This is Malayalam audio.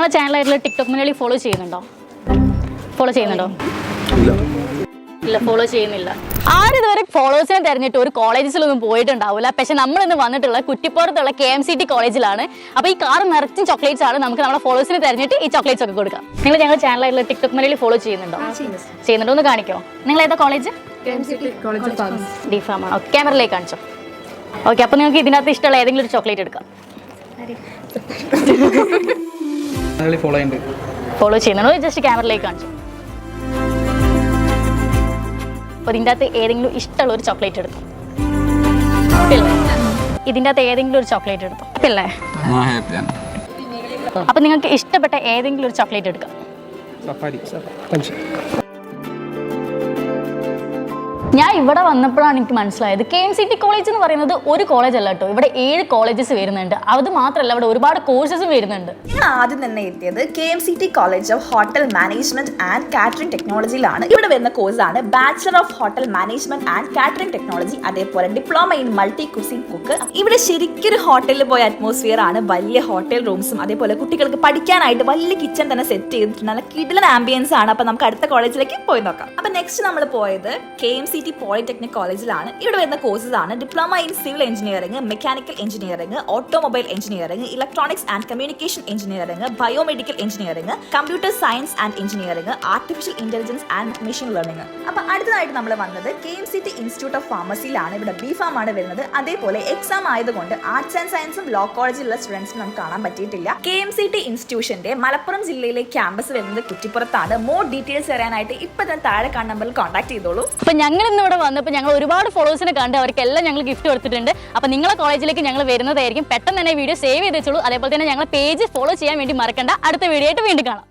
ഞങ്ങളുടെ ചാനലായിട്ടുള്ള ടിക്ടോക്ക് മലയാളി ഫോളോ ചെയ്യുന്നുണ്ടോ? ഫോളോ ചെയ്യുന്നുണ്ടോ? ഇല്ല. ഫോളോ ചെയ്യുന്നില്ല. ആരും ഇതുവരെ ഫോളോവേഴ്സിനെ തെരഞ്ഞിട്ട് ഒരു കോളേജസിലൊന്നും പോയിട്ടുണ്ടാവില്ല പക്ഷെ നമ്മൾ ഇന്ന് വന്നിട്ടുള്ള കുറ്റിപ്പുറത്തുള്ള കെ എം സി ടി കോളേജിലാണ് അപ്പോൾ ഈ കാർ നിറച്ചും ചോക്ലേറ്റ്സ് ആണ്. നമുക്ക് നമ്മുടെ ഫോളോവേഴ്സിനെ തെരഞ്ഞിട്ട് ഈ ചോക്ലേറ്റ്സ് ഒക്കെ കൊടുക്കാം. നിങ്ങൾ ഞങ്ങൾ ചാനലായിട്ടുള്ള ടിക്ടോക്ക് മലയാളി ഫോളോ ചെയ്യുന്നുണ്ടോ? ചെയ്യുന്നുണ്ടോ? ഒന്ന് കാണിക്കോ. നിങ്ങൾ ഏതാ കോളേജ് ഡിഫാം ഓക്കെ ക്യാമറയിലേക്ക് കാണിച്ചോ. ഓക്കെ അപ്പോൾ നിങ്ങൾക്ക് ഇതിനകത്ത് ഇഷ്ടമുള്ള ഏതെങ്കിലും ഒരു ചോക്ലേറ്റ് എടുക്കാം. ഫോളോ ചെയ്യുന്നുണ്ട്. ഫോളോ ചെയ്യുന്നുണ്ടോ ജസ്റ്റ് ക്യാമറയിലേക്ക് കാണിച്ചു. അപ്പോൾ ഇതിന്റെ അകത്ത് ഏതെങ്കിലും ഇഷ്ടമുള്ള ഒരു ചോക്ലേറ്റ് എടുത്തു? ഇല്ലേ ഇതിന്റെ അകത്ത് ഏതെങ്കിലും ഒരു ചോക്ലേറ്റ് എടുത്തു? ഹാപ്പിയാണ് അപ്പോൾ നിങ്ങൾക്ക് ഇഷ്ടപ്പെട്ട ഏതെങ്കിലും ഒരു ചോക്ലേറ്റ് എടുക്കാം. സഫാരി ഞാൻ ഇവിടെ വന്നപ്പോഴാണ് എനിക്ക് മനസ്സിലായത് K M C T college എന്ന് പറയുന്നത് ഒരു കോളേജ് അല്ല കേട്ടോ. ഇവിടെ ഏഴ് കോളേജസ് വരുന്നുണ്ട്. അത് മാത്രമല്ല ഇവിടെ ഒരുപാട് കോഴ്സസ് വരുന്നുണ്ട്. ഞാൻ ആദ്യം തന്നെ എത്തിയത് K M C T college of hotel management and catering ടെക്നോളജിയിലാണ് ഇവിടെ വരുന്ന കോഴ്സാണ് bachelor of hotel management and catering technology അതേപോലെ diploma in multi cuisine cook ഇവിടെ ശരിക്കും ഒരു ഹോട്ടലിൽ പോയ അറ്റ്മോസ്ഫിയർ ആണ്. വലിയ ഹോട്ടൽ റൂംസും അതേപോലെ കുട്ടികൾക്ക് പഠിക്കാനായിട്ട് വലിയ കിച്ചൺ തന്നെ സെറ്റ് ചെയ്തിട്ടുണ്ട്. നല്ല കിടിലൻ ആംബിയൻസ് ആണ്. അപ്പൊ നമുക്ക് അടുത്ത കോളേജിലേക്ക് പോയി നോക്കാം. അപ്പൊ നെക്സ്റ്റ് നമ്മൾ പോയത് K M C T polytechnic കോളേജിലാണ് ഇവിടെ വരുന്ന കോഴ്സസ് ആണ്. Diploma in civil engineering mechanical engineering automobile engineering electronics and communication engineering biomedical engineering computer science and engineering artificial intelligence and machine learning അപ്പൊ അടുത്തതായിട്ട് നമ്മൾ വന്നത് K M city institute of ഫാർമസിയിലാണ് ഇവിടെ ബി ഫാം ആണ് വരുന്നത്. അതേപോലെ എക്സാം ആയതുകൊണ്ട് ആർട്സ് ആൻഡ് സയൻസും ലോ കോളേജിലുള്ള സ്റ്റുഡൻസും നമുക്ക് കാണാൻ പറ്റിയിട്ടില്ല. കെ എം സി ടി ഇൻസ്റ്റിറ്റ്യൂഷന്റെ മലപ്പുറം ജില്ലയിലെ ക്യാമ്പസ് വരുന്നത് കുറ്റിപ്പുറത്താണ്. മോർ ഡീറ്റെയിൽസ് അറിയാനായിട്ട് ഇപ്പൊ തന്നെ താഴെ കാണുന്ന നമ്പറിൽ കോൺടാക്ട് ചെയ്തോളൂ. അപ്പൊ ഞങ്ങൾ ഇന്ന് ഇവിടെ വന്നപ്പോൾ ഞങ്ങൾ ഒരുപാട് ഫോളോവേഴ്സിനെ കണ്ട് അവർക്കെല്ലാം ഞങ്ങൾ ഗിഫ്റ്റ് കൊടുത്തിട്ടുണ്ട്. അപ്പോൾ നിങ്ങളെ കോളേജിലേക്ക് ഞങ്ങൾ വരുന്നതായിരിക്കും. പെട്ടെന്ന് തന്നെ വീഡിയോ സേവ് ചെയ്ത് വെച്ചോളൂ. അതേപോലെ തന്നെ ഞങ്ങളെ പേജ് ഫോളോ ചെയ്യാൻ വേണ്ടി മറക്കണ്ട. അടുത്ത വീഡിയോ ആയിട്ട് വീണ്ടും കാണാം.